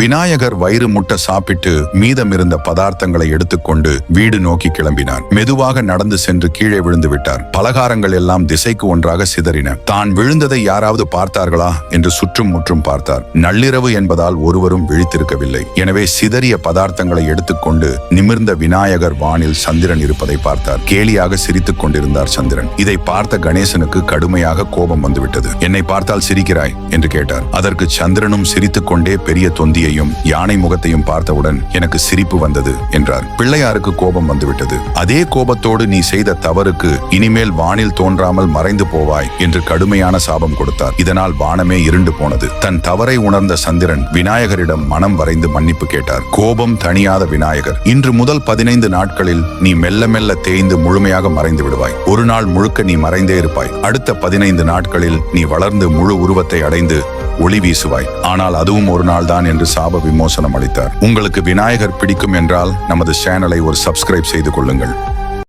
விநாயகர் வயிறு முட்டை சாப்பிட்டு மீதமிருந்த பதார்த்தங்களை எடுத்துக்கொண்டு வீடு நோக்கி கிளம்பினார் மெதுவாக நடந்து சென்று கீழே விழுந்து விட்டார். பலகாரங்கள் எல்லாம் திசைக்கு ஒன்றாக சிதறின. தான் விழுந்ததை யாராவது பார்த்தார்களா? என்று சுற்றும் முற்றும் பார்த்தார். நள்ளிரவு என்பதால் ஒருவரும் விழித்திருக்கவில்லை. எனவே சிதறிய பதார்த்தங்களை எடுத்துக்கொண்டு நிமிர்ந்த விநாயகர் வானில் சந்திரன் இருப்பதை பார்த்தார். கேலியாக சிரித்துக் கொண்டிருந்தார் சந்திரன். இதை பார்த்த கணேசனுக்கு கடுமையாக கோபம் வந்துவிட்டது. என்னை பார்த்தால் சிரிக்கிறாய்? என்று கேட்டார். அதற்கு சந்திரனும் சிரித்துக் கொண்டே பெரிய முகத்தையும் யானை முகத்தையும் பார்த்தவுடன் எனக்கு சிரிப்பு வந்தது என்றார். பிள்ளையாருக்கு கோபம் வந்துவிட்டது. அதே கோபத்தோடு நீ செய்த தவறுக்கு இனிமேல் வானில் தோன்றாமல் மறைந்து போவாய் என்று கடுமையான சாபம் கொடுத்தார். இதனால் வானமே இருண்டு போனது. தன் தவறை உணர்ந்த சந்திரன் விநாயகரிடம் மனம் வரைந்து மன்னிப்பு கேட்டார். கோபம் தணியாத விநாயகர் இன்று முதல் பதினைந்து நாட்களில் நீ மெல்ல மெல்ல தேய்ந்து முழுமையாக மறைந்து விடுவாய். ஒரு நாள் முழுக்க நீ மறைந்தே இருப்பாய். அடுத்த பதினைந்து நாட்களில் நீ வளர்ந்து முழு உருவத்தை அடைந்து ஒளி வீசுவாய். ஆனால் அதுவும் ஒரு நாள் தான் என்று சாப விமோசனம் அளித்தார். உங்களுக்கு விநாயகர் பிடிக்கும் என்றால் நமது சேனலை ஒரு சப்ஸ்கிரைப் செய்து கொள்ளுங்கள்.